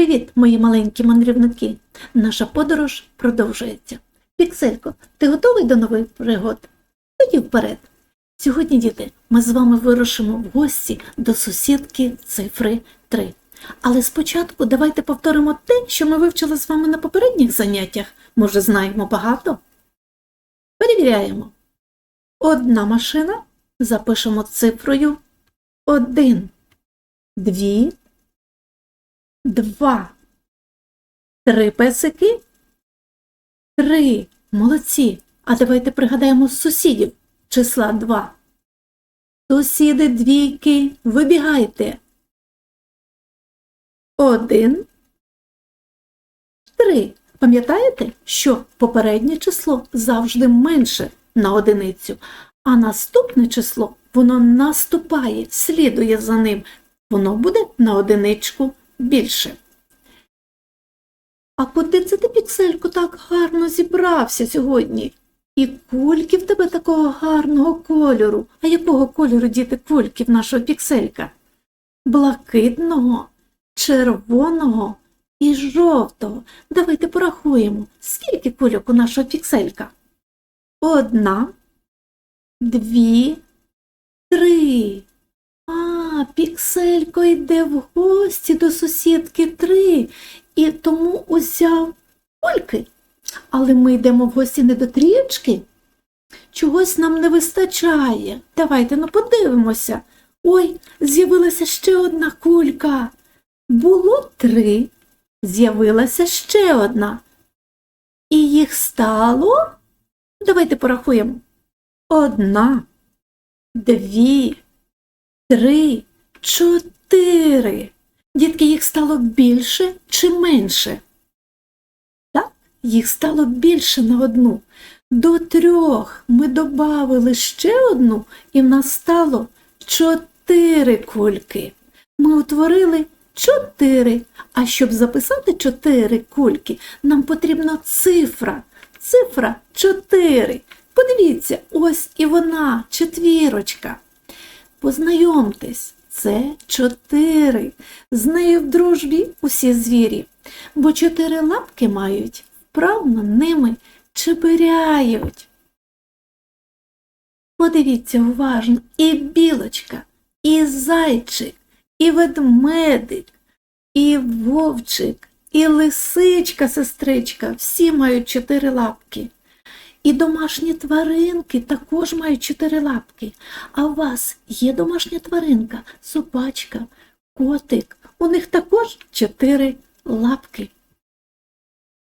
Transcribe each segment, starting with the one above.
Привіт, мої маленькі мандрівники! Наша подорож продовжується. Пікселько, ти готовий до нових пригод? Тоді вперед. Сьогодні, діти, ми з вами вирушимо в гості до сусідки цифри 3. Але спочатку давайте повторимо те, що ми вивчили з вами на попередніх заняттях. Може, знаємо багато? Перевіряємо. Одна машина запишемо цифрою 1. Дві Два. Три песики. Три. Молодці. А давайте пригадаємо сусідів числа два. Сусіди двійки. Вибігайте. Один. Три. Пам'ятаєте, що попереднє число завжди менше на одиницю, а наступне число воно наступає, слідує за ним. Воно буде на одиничку більше. А куди це ти, пікселько, так гарно зібрався сьогодні? І кульки в тебе такого гарного кольору. А якого кольору діти кульки в нашого пікселька? Блакитного, червоного і жовтого. Давайте порахуємо, скільки кульок у нашого пікселька. Одна, дві, три. Пікселько йде в гості до сусідки три і тому узяв кульки. Але ми йдемо в гості не до трічки. Чогось нам не вистачає. Давайте ну подивимося. Ой, з'явилася ще одна кулька. Було три, з'явилася ще одна. І їх стало. Давайте порахуємо. Одна, дві три, чотири. Дітки, їх стало більше чи менше? Так, їх стало більше на одну. До трьох ми додали ще одну, і в нас стало чотири кульки. Ми утворили чотири. А щоб записати чотири кульки, нам потрібна цифра. Цифра чотири. Подивіться, ось і вона, четвірочка. Познайомтесь, це чотири. З нею в дружбі усі звірі, бо чотири лапки мають, вправно ними чебиряють. Подивіться уважно і білочка, і зайчик, і ведмедик, і вовчик, і лисичка, сестричка, всі мають чотири лапки. І домашні тваринки також мають чотири лапки. А у вас є домашня тваринка, собачка, котик. У них також чотири лапки.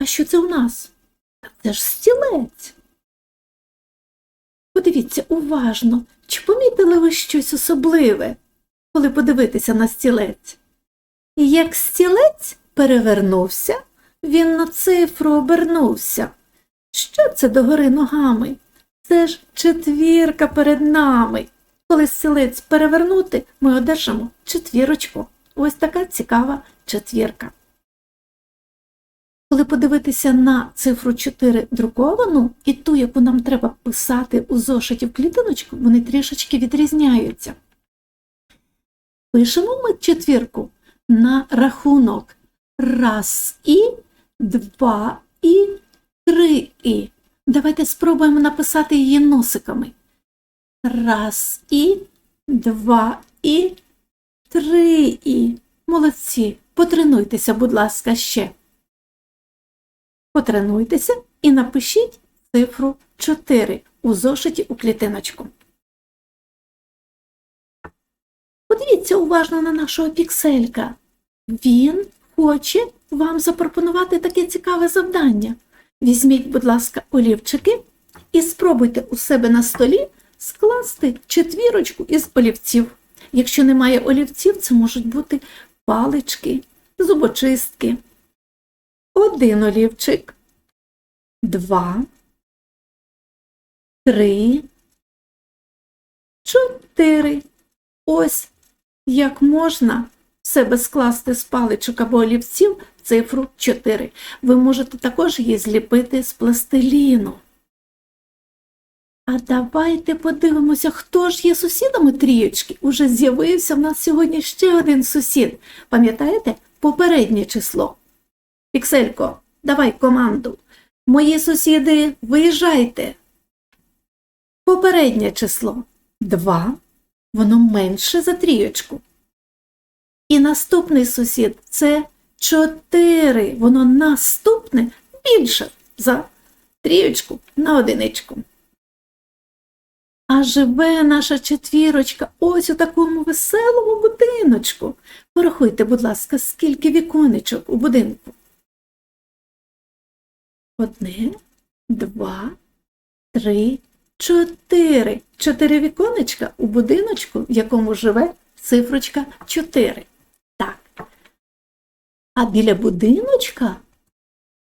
А що це у нас? Це ж стілець. Подивіться уважно, чи помітили ви щось особливе, коли подивитися на стілець? І як стілець перевернувся, він на цифру обернувся. Що це догори ногами? Це ж четвірка перед нами. Коли стілець перевернути, ми одержимо четвірочку. Ось така цікава четвірка. Коли подивитися на цифру 4 друковану і ту, яку нам треба писати у зошиті в клітиночку, вони трішечки відрізняються. Пишемо ми четвірку на рахунок раз і, два і, три і. Давайте спробуємо написати її носиками. Раз і, два і, три і. Молодці. Потренуйтеся, будь ласка, ще. Потренуйтеся і напишіть цифру 4 у зошиті у клітиночку. Подивіться уважно на нашого пікселька. Він хоче вам запропонувати таке цікаве завдання. Візьміть, будь ласка, олівчики і спробуйте у себе на столі скласти четвірочку із олівців. Якщо немає олівців, це можуть бути палички, зубочистки. Один олівчик, два, три, чотири. Ось як можна в себе скласти з паличок або олівців цифру 4. Ви можете також її зліпити з пластиліну. А давайте подивимося, хто ж є сусідами трієчки. Уже з'явився в нас сьогодні ще один сусід. Пам'ятаєте? попереднє число. Пікселько, давай команду. Мої сусіди, виїжджайте. Попереднє число 2, воно менше за трієчку. І наступний сусід це 4, воно наступне більше за трієчку на одиничку. А живе наша четвірочка ось у такому веселому будиночку. Порахуйте, будь ласка, скільки віконечок у будинку. Одне, два, три, чотири. Чотири віконечка у будиночку, в якому живе цифрочка 4. А біля будиночка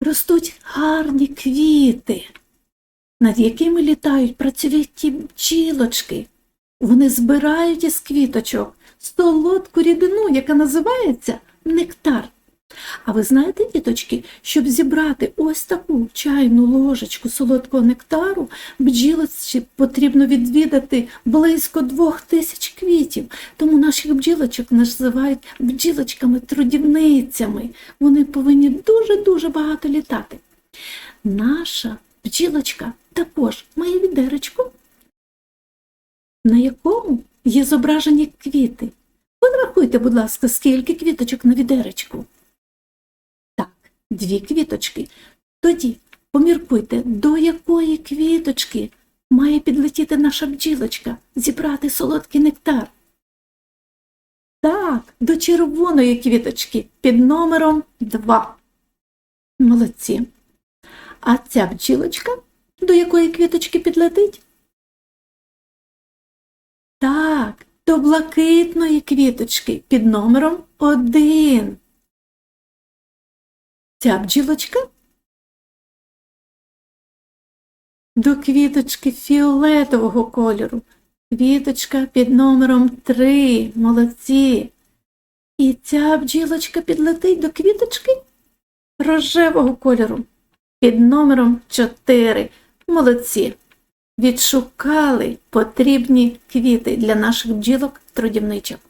ростуть гарні квіти, над якими літають працьовиті бджілочки. Вони збирають із квіточок солодку рідину, яка називається нектар. А ви знаєте, діточки, щоб зібрати ось таку чайну ложечку солодкого нектару, бджілочці потрібно відвідати близько двох тисяч квітів. Тому наших бджілочок називають бджілочками-трудівницями. Вони повинні дуже-дуже багато літати. Наша бджілочка також має відеречко, на якому є зображені квіти. Порахуйте, будь ласка, скільки квіточок на відеречку. Дві квіточки. Тоді поміркуйте, до якої квіточки має підлетіти наша бджілочка, зібрати солодкий нектар. Так, до червоної квіточки під номером 2. Молодці. А ця бджілочка до якої квіточки підлетить? Так, до блакитної квіточки під номером 1. Ця бджілочка до квіточки фіолетового кольору. Квіточка під номером 3. Молодці. І ця бджілочка підлетить до квіточки рожевого кольору під номером 4. Молодці. Відшукали потрібні квіти для наших бджілок трудівничок.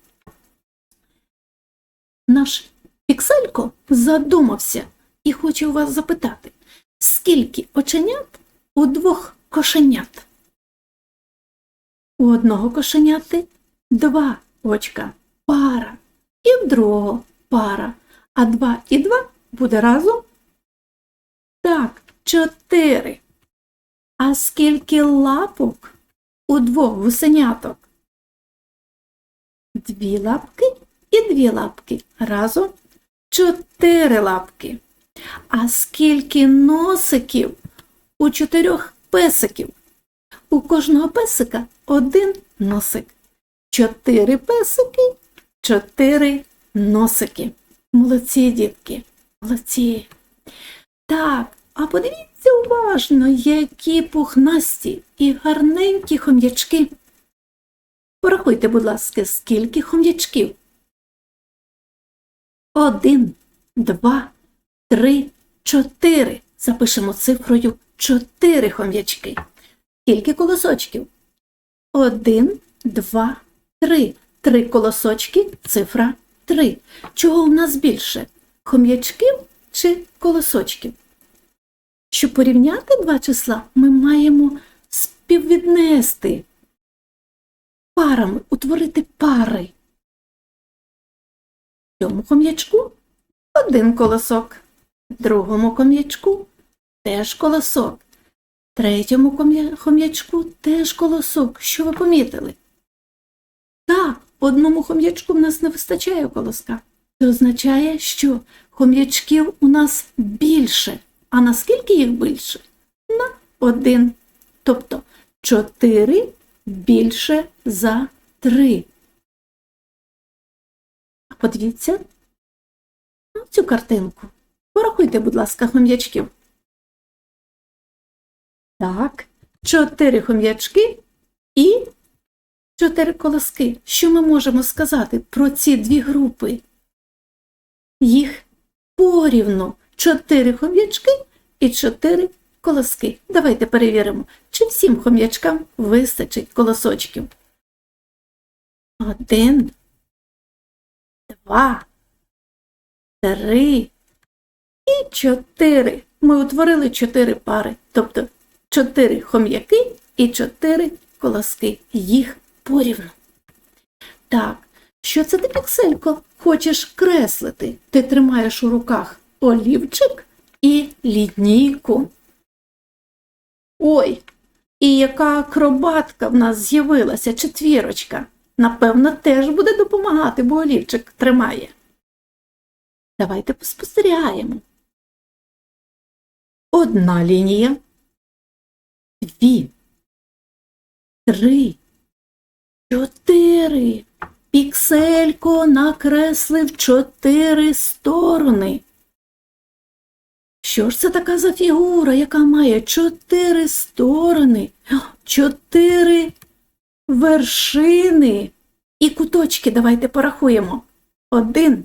Наш пікселько задумався і хоче у вас запитати, скільки оченят у двох кошенят? У одного кошеняти два очка пара, і в другого пара, а два і два буде разом? Так, чотири. А скільки лапок у двох гусеняток? Дві лапки і дві лапки. Разом чотири лапки. А скільки носиків у чотирьох песиків? У кожного песика один носик. Чотири песики, чотири носики. Молодці, дітки, молодці. Так, а подивіться уважно, які пухнасті і гарненькі хом'ячки. Порахуйте, будь ласка, скільки хом'ячків. Один, два, три, чотири. Запишемо цифрою чотири хом'ячки. Скільки колосочків? Один, два, три. Три колосочки, цифра три. Чого у нас більше? Хом'ячків чи колосочків? Щоб порівняти два числа, ми маємо співвіднести парами, утворити пари. В цьому хом'ячку один колосок, другому хом'ячку теж колосок, третьому хом'ячку теж колосок. Що ви помітили? Так, одному хом'ячку в нас не вистачає колоска. Це означає, що хом'ячків у нас більше. А наскільки їх більше? На один. Тобто 4 більше за 3. А подивіться на цю картинку. Порахуйте, будь ласка, хом'ячків. Так, 4 хом'ячки і 4 колоски. Що ми можемо сказати про ці дві групи? Їх порівну. Чотири хом'ячки і чотири колоски. Давайте перевіримо, чи всім хом'ячкам вистачить колосочків. Один, два, три і чотири. Ми утворили чотири пари, тобто чотири хом'яки і чотири колоски. Їх порівну. Так, що це ти, пікселько, хочеш креслити? Ти тримаєш у руках олівчик і лінійку. Ой, і яка акробатка в нас з'явилася, четвірочка. Напевно, теж буде допомагати, бо олівчик тримає. Давайте поспостерігаємо. Одна лінія, дві, три, чотири. Пікселько накреслив чотири сторони. Що ж це така за фігура, яка має чотири сторони, чотири вершини і куточки давайте порахуємо. Один,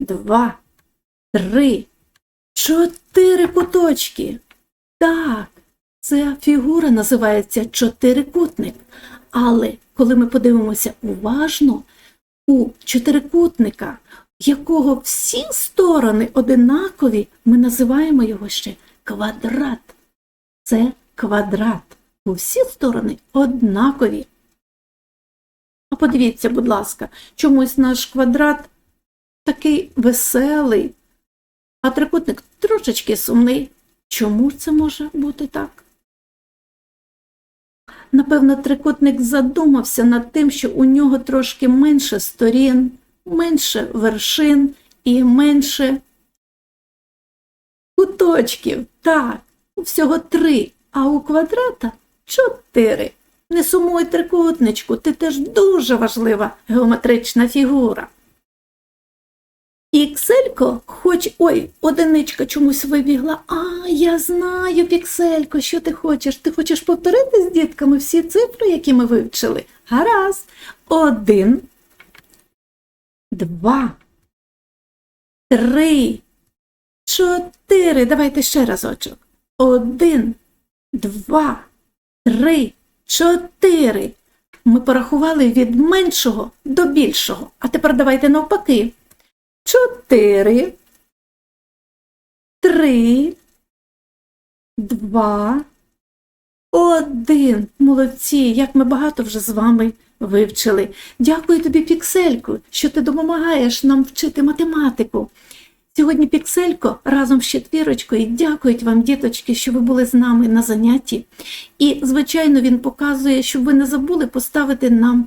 два, три, чотири куточки. Так, ця фігура називається чотирикутник. Але коли ми подивимося уважно, у чотирикутника, якого всі сторони одинакові, ми називаємо його ще квадрат. Це квадрат. Усі сторони однакові. А подивіться, будь ласка, чомусь наш квадрат такий веселий, а трикутник трошечки сумний. Чому це може бути так? Напевно, трикутник задумався над тим, що у нього трошки менше сторін, менше вершин і менше куточків. Так, всього три, а у квадрата чотири. Не сумуй трикутничку, ти теж дуже важлива геометрична фігура. Пікселько, хоч ой, одиничка чомусь вибігла. А, я знаю, Пікселько, що ти хочеш? Ти хочеш повторити з дітками всі цифри, які ми вивчили? Гаразд. Один, два, три, чотири. Давайте ще разочок. Один, два, три, чотири. Ми порахували від меншого до більшого. А тепер давайте навпаки. Чотири, три, два, один. Молодці, як ми багато вже з вами вивчили. Дякую тобі, Піксельку, що ти допомагаєш нам вчити математику. Сьогодні Пікселько разом з четвірочкою дякують вам, діточки, що ви були з нами на занятті. І, звичайно, він показує, щоб ви не забули поставити нам